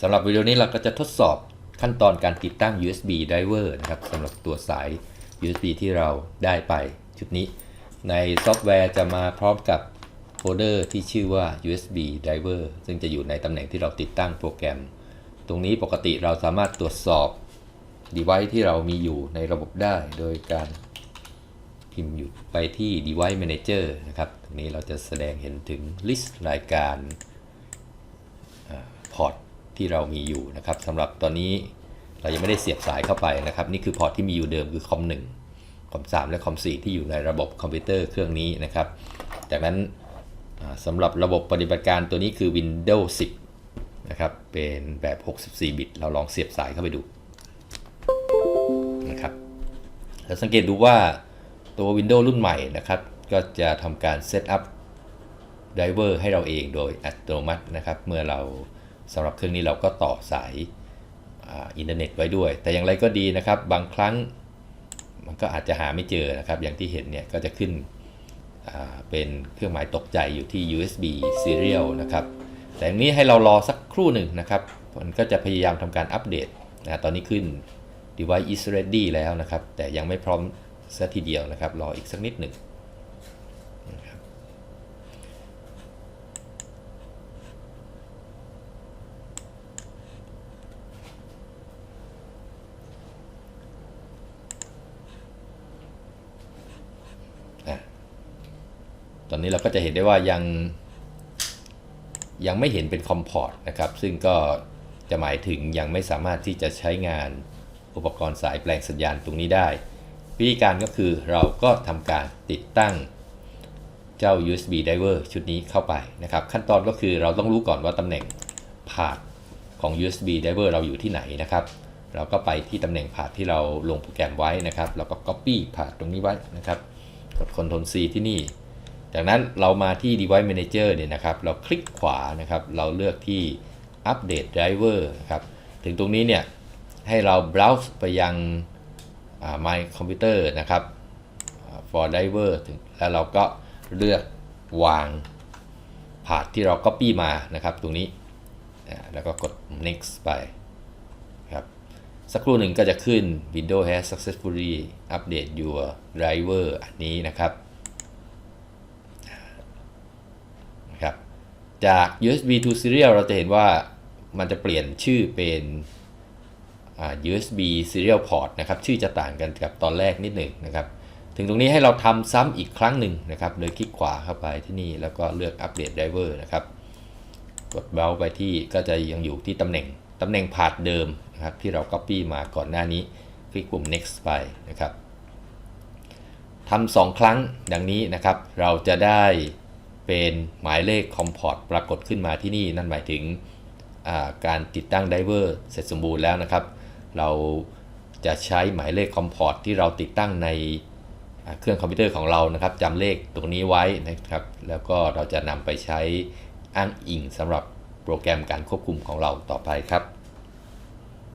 สำหรับวิดีโอนี้เราก็จะทดสอบขั้นตอนการติดตั้ง USB driver นะครับสำหรับตัวสาย USB ที่เราได้ไปชุดนี้ ในซอฟต์แวร์จะมาพร้อมกับโฟลเดอร์ที่ชื่อว่า USB driver ซึ่งจะอยู่ในตำแหน่งที่เราติดตั้งโปรแกรม ตรงนี้ปกติเราสามารถตรวจสอบ device ที่เรามีอยู่ในระบบได้ โดยการพิมพ์อยู่ไปที่ device manager นะครับ ตรงนี้เราจะแสดงเห็นถึง list รายการพอร์ต ที่เรามีอยู่นะครับสำหรับตอนนี้เรายังไม่ได้เสียบสายเข้าไปนะครับ นี่คือพอร์ตที่มีอยู่เดิมคือคอม1คอม3และคอม4ที่อยู่ในระบบคอมพิวเตอร์เครื่องนี้นะครับจากนั้นสำหรับระบบปฏิบัติการตัวนี้คือ Windows 10 นะครับ เป็นแบบ 64 บิต เราลองเสียบสายเข้าไปดูนะครับแล้วสังเกตดูว่าตัว Windows รุ่นใหม่นะครับ ก็จะทำการเซตอัพไดเวอร์ให้เราเองโดยอัตโนมัตินะครับ เมื่อเรา สำหรับเครื่องนี้เราก็ต่อสายอินเทอร์เน็ตไว้ด้วย แต่อย่างไรก็ดีนะครับ บางครั้งมันก็อาจจะหาไม่เจอนะครับ อย่างที่เห็นเนี่ยก็จะขึ้นเป็นเครื่องหมายตกใจอยู่ที่ USB serial นะครับ แต่อันนี้ให้เรารอสักครู่หนึ่งนะครับ มันก็จะพยายามทำการอัปเดตนะตอนนี้ขึ้น device is ready แล้วนะครับ แต่ยังไม่พร้อมซะทีเดียวนะครับ รออีกสักนิดหนึ่ง อะ ตอนนี้เราก็จะเห็นได้ว่ายัง ยังไม่เห็นเป็นคอมพอร์ตนะครับ ซึ่งก็จะหมายถึงยังไม่สามารถที่จะใช้งานอุปกรณ์สายแปลงสัญญาณตรงนี้ได้ วิธีการก็คือเราก็ทำการติดตั้งเจ้า USB driver ชุดนี้เข้าไปนะครับ ขั้นตอนก็คือเราต้องรู้ก่อนว่าตำแหน่งพาร์ทของ USB driver เราอยู่ที่ไหนนะครับ เราก็ไปที่ตำแหน่งพาร์ทที่เราลงโปรแกรมไว้นะครับแล้วก็ copy พาร์ทตรงนี้ไว้นะครับ กด Ctrl C ที่นี่ จากนั้นเรามาที่ Device Manager เนี่ยนะครับ เราคลิกขวานะครับ เราเลือกที่ Update Driver นะครับ ถึงตรงนี้เนี่ย ให้เรา browse ไปยัง My Computer นะครับ for driver ถึงแล้วเราก็เลือกวางพาร์ทที่เรา copy มานะครับ ตรงนี้ แล้วก็กด next ไปครับ สักครู่หนึ่งก็จะขึ้น Windows has successfully update your driver อันนี้นะครับ จาก USB to serial เราจะเห็นว่ามันจะเปลี่ยนชื่อเป็น USB serial port นะครับ ชื่อจะต่างกันกับตอนแรกนิดหนึ่งนะครับ ถึงตรงนี้ให้เราทำซ้ำอีกครั้งหนึ่งนะครับโดยคลิกขวาเข้าไปที่นี่แล้วก็เลือก update driver นะครับ กดเบลไปที่ก็จะยังอยู่ที่ตำแหน่งตำแหน่งพาร์ทเดิมนะครับที่เรา Copy มาก่อนหน้านี้ คลิกปุ่ม next ไปนะครับทำสองครั้งดังนี้นะครับ เราจะได้ เป็นหมายเลขคอมพอร์ตปรากฏขึ้นมาที่นี่ นั่นหมายถึงการติดตั้งไดเวอร์เสร็จสมบูรณ์แล้วนะครับ เราจะใช้หมายเลขคอมพอร์ตที่เราติดตั้งในเครื่องคอมพิวเตอร์ของเรานะครับจำเลขตรงนี้ไว้นะครับ แล้วก็เราจะนำไปใช้อ้างอิงสำหรับโปรแกรมการควบคุมของเราต่อไปครับ